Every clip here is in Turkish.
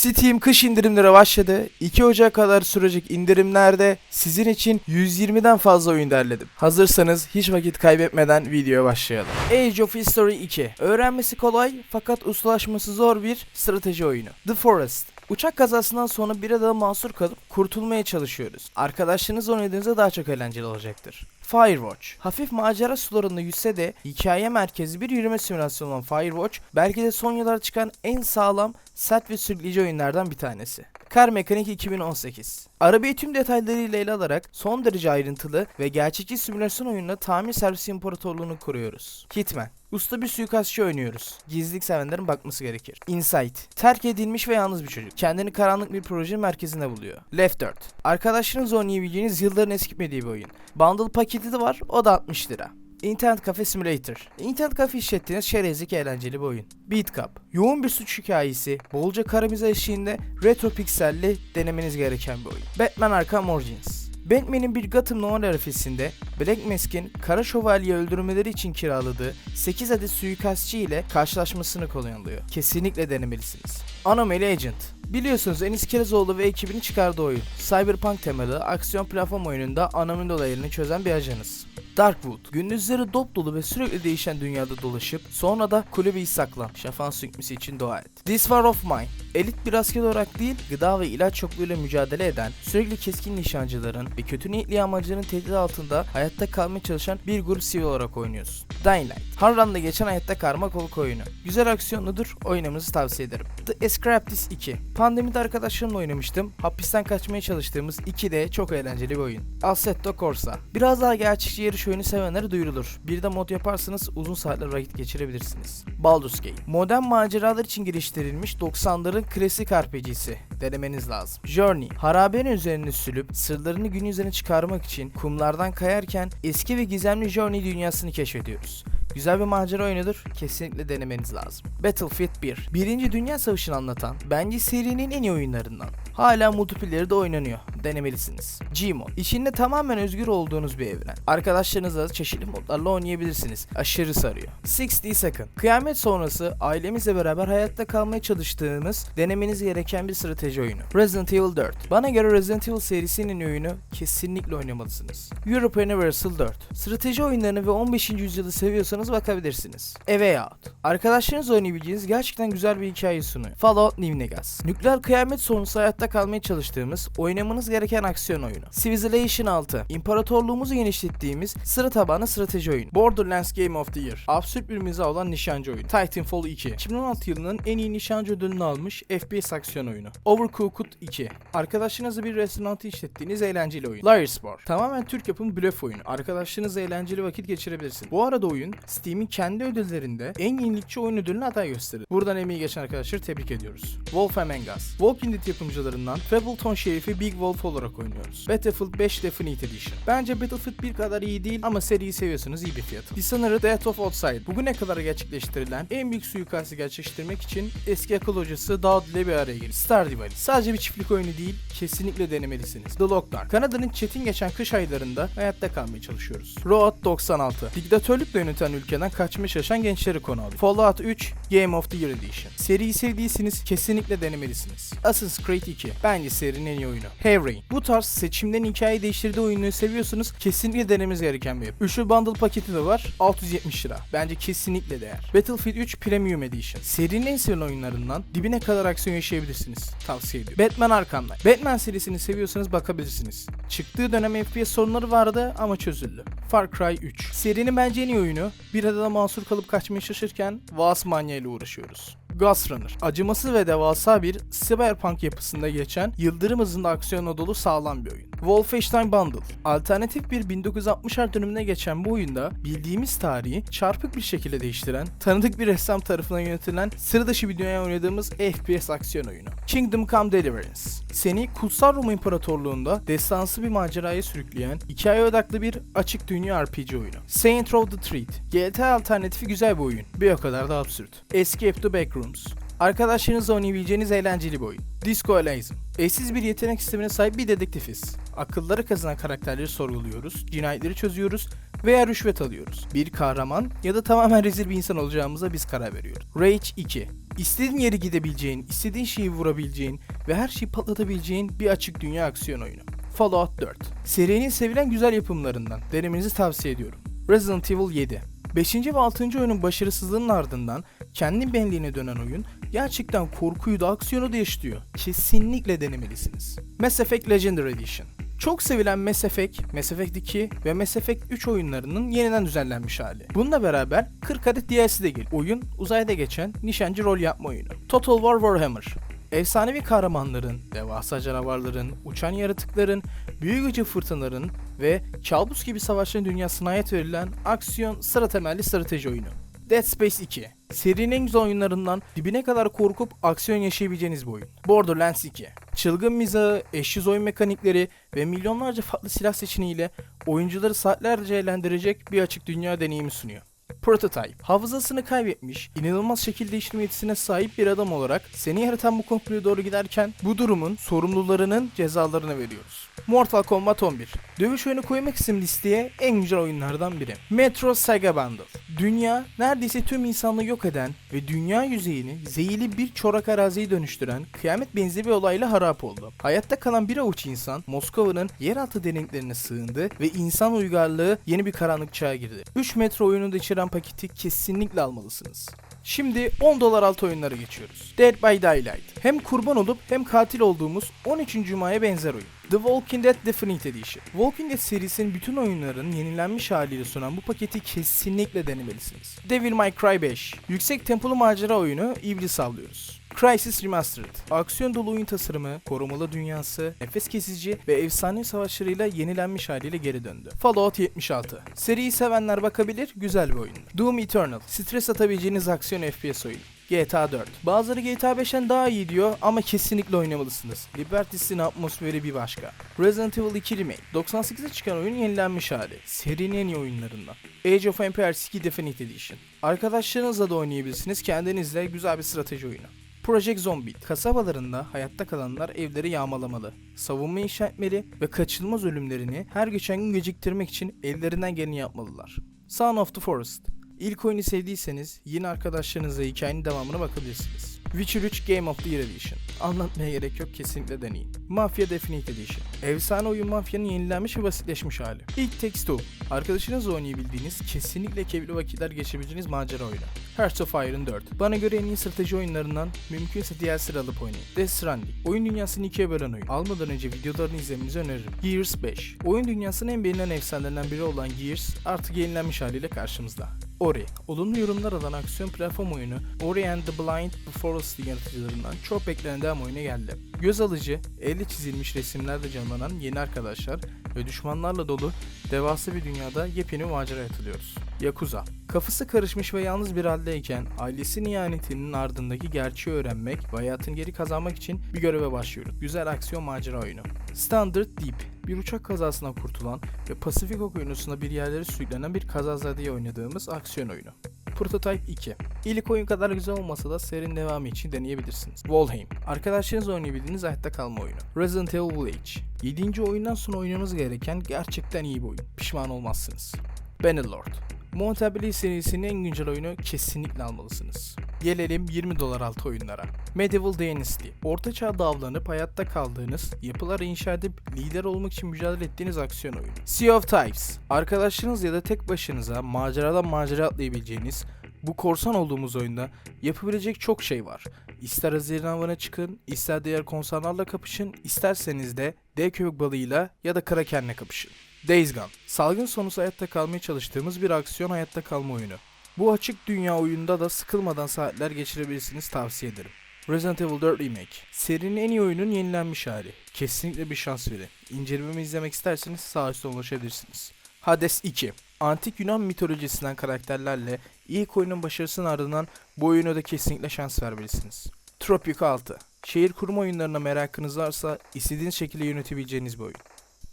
Steam kış indirimleri başladı. 2 Ocak kadar sürecek indirimlerde sizin için 120'den fazla oyun derledim. Hazırsanız hiç vakit kaybetmeden videoya başlayalım. Age of History 2. Öğrenmesi kolay fakat ustalaşması zor bir strateji oyunu. The Forest. Uçak kazasından sonra bir adama mahsur kalıp kurtulmaya çalışıyoruz. Arkadaşlarınız oynadığınızda daha çok eğlenceli olacaktır. Firewatch. Hafif macera sularında yüzse de hikaye merkezi bir yürüme simülasyonu olan Firewatch belki de son yıllarda çıkan en sağlam, sert ve sürükleyici oyunlardan bir tanesi. Car Mechanic 2018. Arabayı tüm detaylarıyla ele alarak son derece ayrıntılı ve gerçekçi simülasyon oyununa tamir servisi imparatorluğunu kuruyoruz. Hitman. Usta bir suikastçı oynuyoruz. Gizlilik sevenlerin bakması gerekir. Insight. Terk edilmiş ve yalnız bir çocuk. Kendini karanlık bir projenin merkezinde buluyor. Left 4. Arkadaşlarınızla oynayabileceğiniz yılların eskitmediği bir oyun. Bundle paketi de var. O da 60 lira. Internet Cafe Simulator. İnternet kafe işlettiğiniz çerezlik eğlenceli bir oyun. Beat Cup. Yoğun bir suç hikayesi, bolca karamize eşliğinde retro pikselli denemeniz gereken bir oyun. Batman Arkham Origins. Batman'in bir Gotham Noir arifesinde Black Mask'in Kara Şövalye öldürmeleri için kiraladığı 8 adet suikastçı ile karşılaşmasını kolay alıyor. Kesinlikle denemelisiniz. Anomaly Agent. Biliyorsunuz Enis Kirazoğlu ve ekibinin çıkardığı oyun. Cyberpunk temalı aksiyon platform oyununda anomaly olaylarını çözen bir ajanız. Darkwood. Gündüzleri dop dolu ve sürekli değişen dünyada dolaşıp sonra da kulübeyi saklan. Şafağın sökmesi için dua et. This War of Mine. Elit bir asker olarak değil, gıda ve ilaç çokluğuyla mücadele eden, sürekli keskin nişancıların ve kötü niyetli yağmacıların tehdit altında hayatta kalmaya çalışan bir grup sivil olarak oynuyorsun. Dying Light. Harran'da geçen hayatta karma korku oyunu. Güzel aksiyonludur, oynamanızı tavsiye ederim. The Escapist 2. Pandemide arkadaşlarımla oynamıştım. Hapisten kaçmaya çalıştığımız 2 de çok eğlenceli bir oyun. Assetto Corsa. Biraz daha gerçekçi yarış oyunu sevenlere duyurulur. Bir de mod yaparsanız uzun saatler vakit geçirebilirsiniz. Baldur's Gate. Modern maceralar için geliştirilmiş 90'ların klasik RPG'si. Denemeniz lazım. Journey. Harabenin üzerine sülüp sırlarını gün yüzüne çıkarmak için kumlardan kayarken eski ve gizemli Journey dünyasını keşfediyoruz. Güzel bir macera oyunudur. Kesinlikle denemeniz lazım. Battlefield 1. Birinci Dünya Savaşı'nı anlatan bence serinin en iyi oyunlarından. Hala multiplayer'da oynanıyor. Denemelisiniz. Gmod. İçinde tamamen özgür olduğunuz bir evren. Arkadaşlarınızla çeşitli modlarla oynayabilirsiniz. Aşırı sarıyor. 60 Second. Kıyamet sonrası ailemizle beraber hayatta kalmaya çalıştığımız denemeniz gereken bir strateji oyunu. Resident Evil 4. Bana göre Resident Evil serisinin oyunu kesinlikle oynamalısınız. Europe Universal 4. Strateji oyunlarını ve 15. yüzyılı seviyorsanız bakabilirsiniz. Way Out. Arkadaşlarınızla oynayabileceğiniz gerçekten güzel bir hikaye sunuyor. Fallout New Vegas. Nükleer kıyamet sonrası hayatta kalmaya çalıştığımız, oynamanız gereken aksiyon oyunu. Civilization 6. İmparatorluğumuzu genişlettiğimiz sıra tabanlı strateji oyunu. Borderlands Game of the Year. Absürt bir mizah olan nişancı oyunu. Titanfall 2. 2016 yılının en iyi nişancı ödülünü almış FPS aksiyon oyunu. Overcooked 2. Arkadaşlarınızla bir restoranı işlettiğiniz eğlenceli oyun. Liar Sport. Tamamen Türk yapımı blöf oyunu. Arkadaşlarınızla eğlenceli vakit geçirebilirsiniz. Bu arada oyun Steam'in kendi ödüllerinde en yenilikçi oyun ödülüne aday gösterildi. Buradan emeği geçen arkadaşları tebrik ediyoruz. Wolf Among Us. Walking Dead yapımcılarından Fableton Şerifi Big Wolf olarak oynuyoruz. Battlefield 5 Definite Edition. Bence Battlefield 1 kadar iyi değil ama seriyi seviyorsanız iyi bir fiyat. Dishonored Death of Outside. Bugüne kadar gerçekleştirilen en büyük suikastı gerçekleştirmek için eski akıl hocası Daud ile bir araya geldi. Stardew Valley. Sadece bir çiftlik oyunu değil, kesinlikle denemelisiniz. The Lockdown. Kanada'nın çetin geçen kış aylarında hayatta kalmaya çalışıyoruz. Road 96. Diktatörlükle yöneten ülkeden kaçmaya çalışan gençleri konu alıyor. Fallout 3 Game of the Year Edition. Seriyi sevdiyseniz kesinlikle denemelisiniz. Assassin's Creed 2. Bence serinin en iyi oyunu. Heavy Rain. Bu tarz seçimden hikaye değiştirdiği oyunu seviyorsanız kesinlikle denemeniz gereken bir yapı. Üçlü bundle paketi de var. 670 lira. Bence kesinlikle değer. Battlefield 3 Premium Edition. Serinin en sevilen oyunlarından dibine kadar aksiyon yaşayabilirsiniz. Tavsiye ediyorum. Batman Arkham Knight. Batman serisini seviyorsanız bakabilirsiniz. Çıktığı dönem FPS sorunları vardı ama çözüldü. Far Cry 3. Serinin bence en iyi oyunu. Bir adada mahsur kalıp kaçmaya çalışırken Vaas Manya ile uğraşıyoruz. Ghost Runner. Acımasız ve devasa bir cyberpunk yapısında geçen yıldırım hızında aksiyonla dolu sağlam bir oyun. Wolfenstein Bundle. Alternatif bir 1960'lar dönemine geçen bu oyunda bildiğimiz tarihi çarpık bir şekilde değiştiren, tanıdık bir ressam tarafından yönetilen sıra dışı bir dünyaya oynadığımız FPS aksiyon oyunu. Kingdom Come Deliverance. Seni Kutsal Roma İmparatorluğu'nda destansı bir maceraya sürükleyen, hikaye odaklı bir açık dünya RPG oyunu. Saint Row the Treat. GTA alternatifi güzel bir oyun. Bir o kadar da absürt. Escape to Backrooms. Arkadaşlarınızla oynayabileceğiniz eğlenceli bir oyun. Disco Elysium. Eşsiz bir yetenek sistemine sahip bir dedektifiz. Akılları kazanan karakterleri sorguluyoruz, cinayetleri çözüyoruz veya rüşvet alıyoruz. Bir kahraman ya da tamamen rezil bir insan olacağımıza biz karar veriyoruz. Rage 2 İstediğin yere gidebileceğin, istediğin şeyi vurabileceğin ve her şeyi patlatabileceğin bir açık dünya aksiyon oyunu. Fallout 4 Serinin sevilen güzel yapımlarından denemenizi tavsiye ediyorum. Resident Evil 7 5. ve 6. oyunun başarısızlığının ardından kendi benliğine dönen oyun gerçekten korkuyu da aksiyonu da yaşatıyor. Kesinlikle denemelisiniz. Mass Effect Legendary Edition çok sevilen Mass Effect, Mass Effect 2 ve Mass Effect 3 oyunlarının yeniden düzenlenmiş hali. Bununla beraber 40 adet DLC de geliyor. Oyun uzayda geçen nişancı rol yapma oyunu. Total War Warhammer Efsanevi kahramanların, devasa canavarların, uçan yaratıkların, büyük gücü fırtınaların ve kabus gibi savaşların dünyasına ait verilen aksiyon sıra temelli strateji oyunu. Dead Space 2 Serinin en güzel oyunlarından dibine kadar korkup aksiyon yaşayabileceğiniz bir oyun. Borderlands 2 Çılgın mizahı, eşsiz oyun mekanikleri ve milyonlarca farklı silah seçeneğiyle oyuncuları saatlerce eğlendirecek bir açık dünya deneyimi sunuyor. Prototype. Hafızasını kaybetmiş, inanılmaz şekil değiştirme yetisine sahip bir adam olarak seni yaratan bu komploya doğru giderken bu durumun sorumlularının cezalarını veriyoruz. Mortal Kombat 11. Dövüş oyunu koymak istedim listeye en güzel oyunlardan biri. Metro Saga Bundle. Dünya neredeyse tüm insanlığı yok eden ve dünya yüzeyini zehirli bir çorak araziye dönüştüren kıyamet benzeri bir olayla harap oldu. Hayatta kalan bir avuç insan Moskova'nın yeraltı derinliklerine sığındı ve insan uygarlığı yeni bir karanlık çağa girdi. 3 metro oyunu da içeren paketi kesinlikle almalısınız. Şimdi 10 dolar altı oyunlara geçiyoruz. Dead by Daylight. Hem kurban olup hem katil olduğumuz 13. Cuma'ya benzer oyun. The Walking Dead Definite Edition. Walking Dead serisinin bütün oyunların yenilenmiş haliyle sunan bu paketi kesinlikle denemelisiniz. Devil May Cry 5. Yüksek tempolu macera oyunu iblis avlıyoruz. Crysis Remastered. Aksiyon dolu oyun tasarımı, korumalı dünyası, nefes kesici ve efsane savaşlarıyla yenilenmiş haliyle geri döndü. Fallout 76. Seriyi sevenler bakabilir, güzel bir oyun. Doom Eternal. Stres atabileceğiniz aksiyon FPS oyunu. GTA 4. Bazıları GTA 5'ten daha iyi diyor ama kesinlikle oynamalısınız. Liberty City'nin atmosferi bir başka. Resident Evil 2 Remake. 98'de çıkan oyunun yenilenmiş hali. Serinin en iyi oyunlarından. Age of Empires 2 Definitive Edition. Arkadaşlarınızla da oynayabilirsiniz. Kendinizle güzel bir strateji oyunu. Project Zombie. Kasabalarında hayatta kalanlar evleri yağmalamalı, savunma inşa etmeli ve kaçınılmaz ölümlerini her geçen gün geciktirmek için ellerinden geleni yapmalılar. Son of the Forest. İlk oyunu sevdiyseniz yine arkadaşlarınızla hikayenin devamına bakabilirsiniz. Witcher 3 Game of the Year Edition. Anlatmaya gerek yok kesinlikle deneyin. Mafia Definite Edition. Efsane oyun Mafya'nın yenilenmiş ve basitleşmiş hali. İlk Takes Two. Arkadaşınızla oynayabildiğiniz, kesinlikle keyifli vakitler geçirebileceğiniz macera oyunu. Hearts of Iron 4. Bana göre en iyi strateji oyunlarından mümkünse DLC alıp oynayın. Death Stranding. Oyun dünyasını ikiye bölen oyun. Almadan önce videolarını izlemenizi öneririm. Gears 5. Oyun dünyasının en beğenilen efsanelerinden biri olan Gears artık yenilenmiş haliyle karşımızda. Ori. Olumlu yorumlar alan aksiyon platform oyunu Ori and the Blind Forest yaratıcılarından çok beklenen devam oyuna geldi. Göz alıcı, elle çizilmiş resimlerle canlanan yeni arkadaşlar ve düşmanlarla dolu devasa bir dünyada yepyeni bir maceraya atılıyoruz. Yakuza. Kafası karışmış ve yalnız bir haldeyken ailesinin ihanetinin ardındaki gerçeği öğrenmek ve hayatın geri kazanmak için bir göreve başlıyoruz. Güzel aksiyon macera oyunu. Standard Deep. Bir uçak kazasından kurtulan ve Pasifik Okyanusu'nda bir yerlere sürüklenen bir kazazadeye oynadığımız aksiyon oyunu. Prototype 2. İlk oyun kadar güzel olmasa da serinin devamı için deneyebilirsiniz. Valheim. Arkadaşlarınızla oynayabildiğiniz hayatta kalma oyunu. Resident Evil Village. 7. oyundan sonra oynamanız gereken gerçekten iyi bir oyun. Pişman olmazsınız. Bannerlord. Montability serisinin en güncel oyunu kesinlikle almalısınız. Gelelim 20 dolar altı oyunlara. Medieval Dynasty. Orta çağda avlanıp hayatta kaldığınız, yapılar inşa edip lider olmak için mücadele ettiğiniz aksiyon oyunu. Sea of Thieves. Arkadaşlarınız ya da tek başınıza maceradan macera atlayabileceğiniz, bu korsan olduğumuz oyunda yapabilecek çok şey var. İster Haziran avına çıkın, ister diğer konsanlarla kapışın, isterseniz de dev köpek balığıyla ya da krakenle kapışın. Days Gone. Salgın sonrası hayatta kalmaya çalıştığımız bir aksiyon hayatta kalma oyunu. Bu açık dünya oyunda da sıkılmadan saatler geçirebilirsiniz tavsiye ederim. Resident Evil 4 Remake. Serinin en iyi oyunun yenilenmiş hali. Kesinlikle bir şans verin. İncelememi izlemek isterseniz sağ üstte ulaşabilirsiniz. Hades 2. Antik Yunan mitolojisinden karakterlerle ilk oyunun başarısının ardından bu oyuna da kesinlikle şans vermelisiniz. Tropico 6. Şehir kurma oyunlarına merakınız varsa istediğiniz şekilde yönetebileceğiniz bir oyun.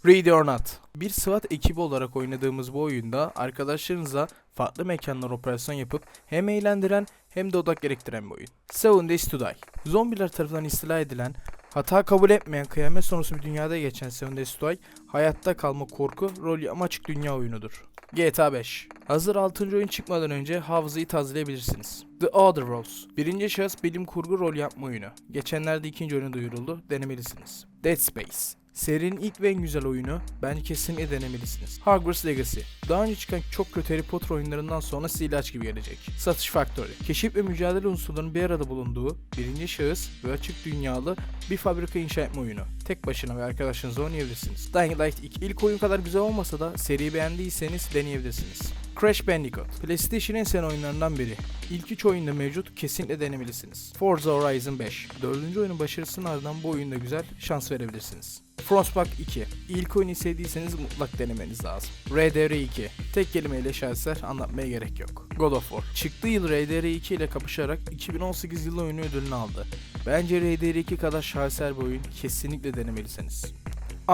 Ready or Not. Bir SWAT ekibi olarak oynadığımız bu oyunda arkadaşlarınızla farklı mekanlar operasyon yapıp hem eğlendiren hem de odak gerektiren bir oyun. Seven Days to Die. Zombiler tarafından istila edilen, hata kabul etmeyen kıyamet sonrası bir dünyada geçen Seven Days to Die, hayatta kalma korku, rol yapma açık dünya oyunudur. GTA 5. Hazır 6. oyun çıkmadan önce hafızayı tazeleyebilirsiniz. The Other Worlds. Birinci şahıs bilim kurgu rol yapma oyunu. Geçenlerde ikinci oyunu duyuruldu. Denemelisiniz. Dead Space. Serinin ilk ve en güzel oyunu. Bence kesinlikle denemelisiniz. Hogwarts Legacy. Daha önce çıkan çok kötü Harry Potter oyunlarından sonra size ilaç gibi gelecek. Satisfactory. Keşif ve mücadele unsurlarının bir arada bulunduğu, birinci şahıs ve açık dünyalı bir fabrika inşa etme oyunu. Tek başına ve arkadaşınızla oynayabilirsiniz. Dying Light 2. İlk oyun kadar güzel olmasa da seriyi beğendiyseniz deneyebilirsiniz. Crash Bandicoot. PlayStation'ın en sen oyunlarından biri. İlk üç oyunda mevcut kesinlikle denemelisiniz. Forza Horizon 5. Dördüncü oyunun başarısının ardından bu oyunda güzel şans verebilirsiniz. Frostpunk 2. İlk oyunu sevdiyseniz mutlak denemeniz lazım. RDR 2. Tek kelimeyle şahesler anlatmaya gerek yok. God of War. Çıktığı yıl RDR 2 ile kapışarak 2018 yılı oyunu ödülünü aldı. Bence RDR 2 kadar şaheser bir oyun kesinlikle denemelisiniz.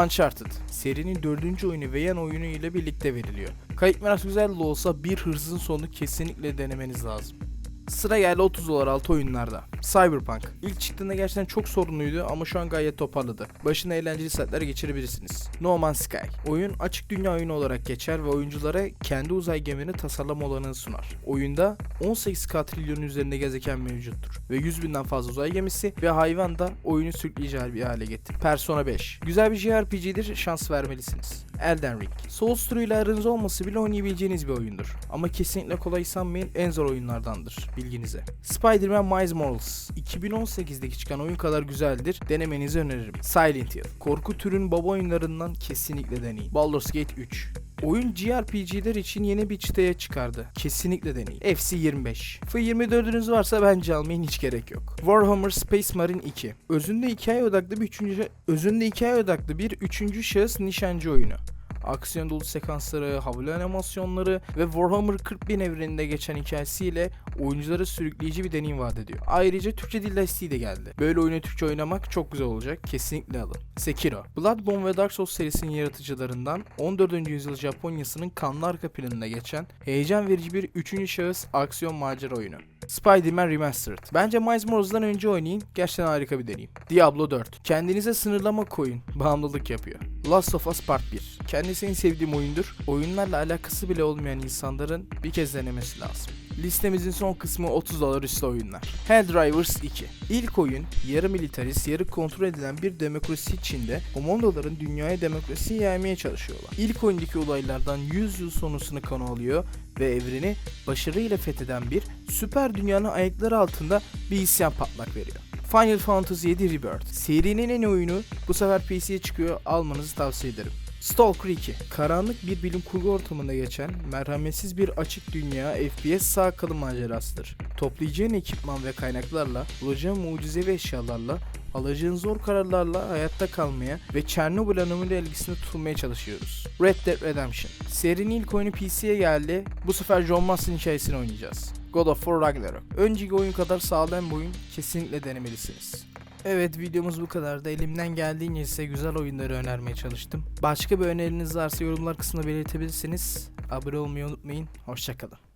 Uncharted, serinin dördüncü oyunu ve yan oyunu ile birlikte veriliyor. Kayıt biraz güzel de olsa bir hırsızın sonunu kesinlikle denemeniz lazım. Sıra geldi 30 dolar altı oyunlarda. Cyberpunk. İlk çıktığında gerçekten çok sorunluydu ama şu an gayet toparladı. Başına eğlenceli saatler geçirebilirsiniz. No Man's Sky. Oyun açık dünya oyunu olarak geçer ve oyunculara kendi uzay gemini tasarlama olanını sunar. Oyunda 18 katrilyonun üzerinde gezegen mevcuttur ve 100 binden fazla uzay gemisi ve hayvan da oyunu sürükleyici bir hale getirir. Persona 5. Güzel bir JRPG'dir, şans vermelisiniz. Elden Ring. Souls türüyle aranız olması bile oynayabileceğiniz bir oyundur. Ama kesinlikle kolay sanmayın en zor oyunlardandır bilginize. Spider-Man Miles Morales. 2018'deki çıkan oyun kadar güzeldir. Denemenizi öneririm. Silent Hill. Korku türün baba oyunlarından kesinlikle deneyin. Baldur's Gate 3. Oyun JRPG'ler için yeni bir çıtaya çıkardı. Kesinlikle deneyin. FC25. F24'ünüz varsa bence almayın hiç gerek yok. Warhammer Space Marine 2. Özünde hikaye odaklı bir üçüncü özünde hikaye odaklı bir üçüncü şahıs nişancı oyunu aksiyon dolu sekansları, havalı animasyonları ve Warhammer 40.000 evreninde geçen hikayesiyle oyunculara sürükleyici bir deneyim vaat ediyor. Ayrıca Türkçe dil desteği de geldi. Böyle oyunu Türkçe oynamak çok güzel olacak. Kesinlikle alın. Sekiro. Bloodborne ve Dark Souls serisinin yaratıcılarından 14. yüzyıl Japonya'sının kanlı arka planında geçen heyecan verici bir üçüncü şahıs aksiyon macera oyunu. Spider-Man Remastered. Bence Miles Morales'dan önce oynayın. Gerçekten harika bir deneyim. Diablo 4. Kendinize sınırlama koyun. Bağımlılık yapıyor. Last of Us Part 1. Kendisi en sevdiğim oyundur. Oyunlarla alakası bile olmayan insanların bir kez denemesi lazım. Listemizin son kısmı 30 dolar üstü oyunlar. Helldivers 2. İlk oyun yarı militarist, yarı kontrol edilen bir demokrasi içinde komandoların dünyaya demokrasi yaymaya çalışıyorlar. İlk oyundaki olaylardan 100 yıl sonrasını konu alıyor ve evreni başarıyla fetheden bir süper dünyanın ayakları altında bir isyan patlak veriyor. Final Fantasy VII Rebirth. Serinin en oyunu bu sefer PC'ye çıkıyor almanızı tavsiye ederim. Stalker 2. Karanlık bir bilim kurgu ortamında geçen merhametsiz bir açık dünya FPS sağ kalım macerasıdır. Toplayacağın ekipman ve kaynaklarla, bulacağın mucizevi eşyalarla, alacağın zor kararlarla hayatta kalmaya ve Çernobil anımıyla ilgisini tutulmaya çalışıyoruz. Red Dead Redemption. Serinin ilk oyunu PC'ye geldi. Bu sefer John Marston hikayesini oynayacağız. God of War Ragnarok. Önceki oyun kadar sağlam bir oyun kesinlikle denemelisiniz. Evet videomuz bu kadardı. Elimden geldiğince size güzel oyunları önermeye çalıştım. Başka bir öneriniz varsa yorumlar kısmına belirtebilirsiniz. Abone olmayı unutmayın. Hoşçakalın.